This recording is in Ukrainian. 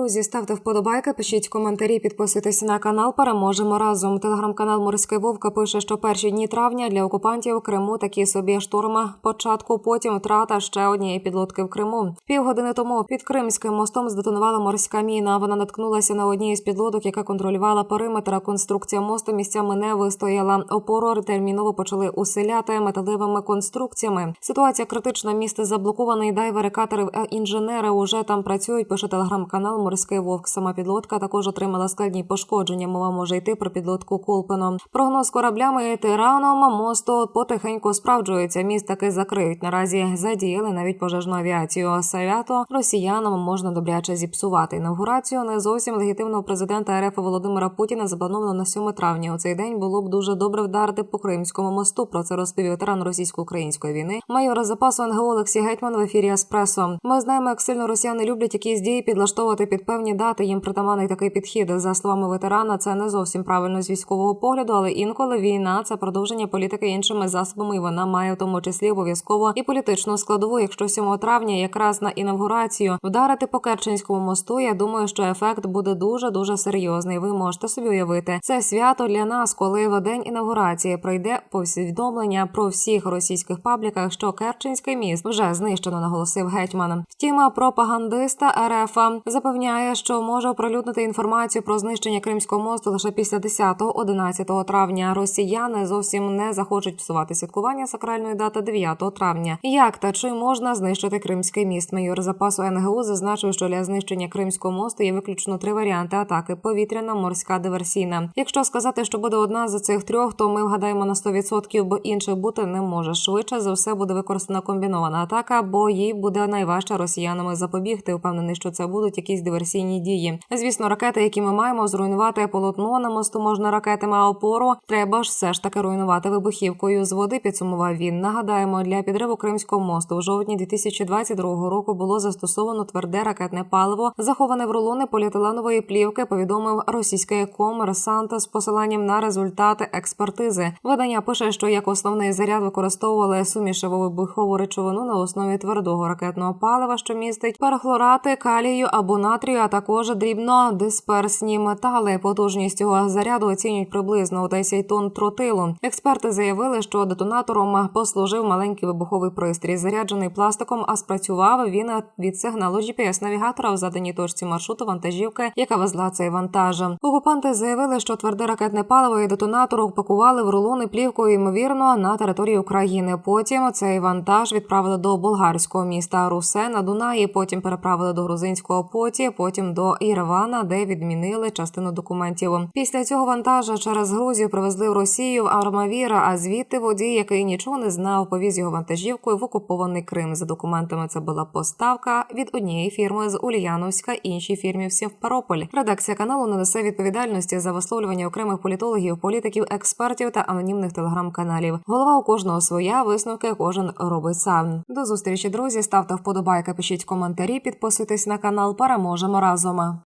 Друзі, ставте вподобайки, пишіть коментарі, підписуйтесь на канал. Переможемо разом. Телеграм-канал Морський Вовка пише, що перші дні травня для окупантів Криму такі собі штурми. Початку потім втрата ще однієї підлодки в Криму. Півгодини тому під Кримським мостом здетонувала морська міна. Вона наткнулася на одній із підлодок, яка контролювала периметр. Конструкція мосту місцями не вистояла. Опору терміново почали уселяти металевими конструкціями. Ситуація критична. Місце заблоковане. і Дайвери, катери, е, інженери уже там працюють. Пише телеграм-канал Морський Вовк. Сама підлодка також отримала складні пошкодження. Мова може йти про підлодку Колпино. Прогноз кораблями тираном мосту потихеньку справджується. Міст таки закриють. Наразі задіяли навіть пожежну авіацію. Свято росіянам можна добряче зіпсувати. Інаугурацію не зовсім легітимного президента РФ Володимира Путіна заплановано на 7 травня. У цей день було б дуже добре вдарити по Кримському мосту. Про це розповів ветеран російсько-української війни. Майор запасу НГО Олексій Гетьман в ефірі Еспресо. Ми знаємо, як сильно росіяни люблять якісь дії підлаштовувати під певні дати. Їм притаманний такий підхід. За словами ветерана, це не зовсім правильно з військового погляду, але інколи війна це продовження політики іншими засобами. і Вона має в тому числі обов'язково і політичну складову. Якщо 7 травня, якраз на інавгурацію, вдарити по Керченському мосту, я думаю, що ефект буде дуже дуже серйозний. Ви можете собі уявити це свято для нас, коли в день інавгурації пройде повідомлення про всіх російських пабліках, що Керченський міст вже знищено, наголосив гетьман. Втім, пропагандиста РФ запевняє, що може оприлюднити інформацію про знищення Кримського мосту лише після 10-11 травня. Росіяни зовсім не захочуть псувати святкування сакральної дати 9 травня. Як та чи можна знищити Кримський міст? Майор запасу НГУ зазначив, що для знищення Кримського мосту є виключно три варіанти атаки: повітряна, морська, диверсійна. Якщо сказати, що буде одна з цих трьох, то ми вгадаємо на 100%, бо інших бути не може. Швидше за все буде використана комбінована атака, бо їй буде найважче росіянами запобігти. Впевнений, що це будуть якісь диверсійні дії. Звісно, ракети, які ми маємо зруйнувати полотно на мосту, можна ракетами, а опору треба ж все ж таки руйнувати вибухівкою з води. Підсумував він. Нагадаємо, для підриву Кримського мосту у жовтні 2022 року було застосовано тверде ракетне паливо, заховане в рулони поліетиленової плівки. Повідомив російський комерсант з посиланням на результати експертизи. Видання пише, що як основний заряд використовували сумішеву вибухову речовину на основі твердого ракетного палива, що містить перехлорати, калію або натрію, а також дрібно дисперсні метали. Потужність цього заряду оцінюють приблизно у 10 тонн тротилу. Експерти заявили, що детонатором послужив маленький вибуховий пристрій, заряджений пластиком, а спрацював він від сигналу GPS-навігатора в заданій точці маршруту вантажівки, яка везла цей вантаж. Окупанти заявили, що тверде ракетне паливо і детонатор упакували в рулони плівкою, ймовірно, на території України. Потім цей вантаж відправили до болгарського міста Русе на Дунаї. Потім переправили до грузинського поті, потім до Єревана, де відмінили частину документів. Після цього вантажа через Грузію привезли в Росію в Армавіра. А звідти водій, який нічого не знав, повіз його вантажівкою в окупований Крим. За документами це була поставка від однієї фірми з Ульяновська, іншій фірмі в Сімферополь. Редакція каналу не несе відповідальності за висловлювання окремих політологів, політиків, експертів та анонімних телеграм-каналів. Голова у кожного своя висновки кожен робить сам. До зустрічі, друзі. Ставте вподобайки, пишіть коментарі, підписуйтесь на канал. Переможемо разом.